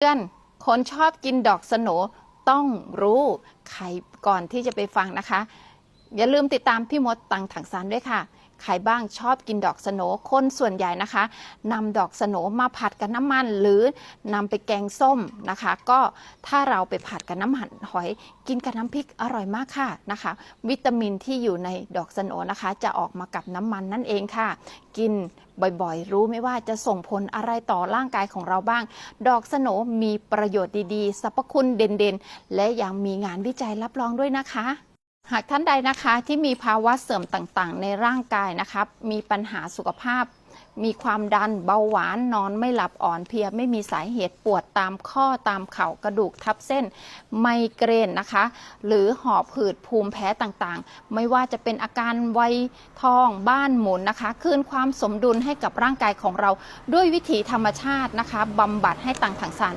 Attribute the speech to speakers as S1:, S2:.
S1: เพื่อนคนชอบกินดอกสโหนต้องรู้ ใครก่อนที่จะไปฟังนะคะ อย่าลืมติดตามพี่มดตังถังซานด้วยค่ะ ใครบ้างชอบกินดอกสโนคนส่วนใหญ่นะคะนำดอกสโนมาผัดกับน้ำมัน หรือนำไปแกงส้มนะคะ ก็ถ้าเราไปผัดกับน้ำมันหอย กินกับน้ำพริกอร่อยมากค่ะนะคะ วิตามินที่อยู่ในดอกสโนนะคะ จะออกมากับน้ำมันนั่นเองค่ะ กินบ่อยๆ รู้ไหมว่าจะส่งผลอะไรต่อร่างกายของเราบ้าง ดอกสโนมีประโยชน์ดีๆสรรพคุณเด่นๆ และยังมีงานวิจัยรับรองด้วยนะคะ หากท่านใดนะคะที่มีภาวะเสื่อมต่างๆ ในร่างกายนะครับ มีปัญหาสุขภาพ มีความดันเบาหวานนอนไม่หลับอ่อนเพลียไม่มีสาเหตุปวดตามข้อตามเข่ากระดูกทับเส้น ไมเกรนนะคะ หรือหอบหืดภูมิแพ้ต่างๆ ไม่ว่าจะเป็นอาการไวยทองบ้านหมุนนะคะคืนความสมดุลให้กับร่างกายของเราด้วยวิถีธรรมชาตินะคะบำบัดให้ต่างถังสาร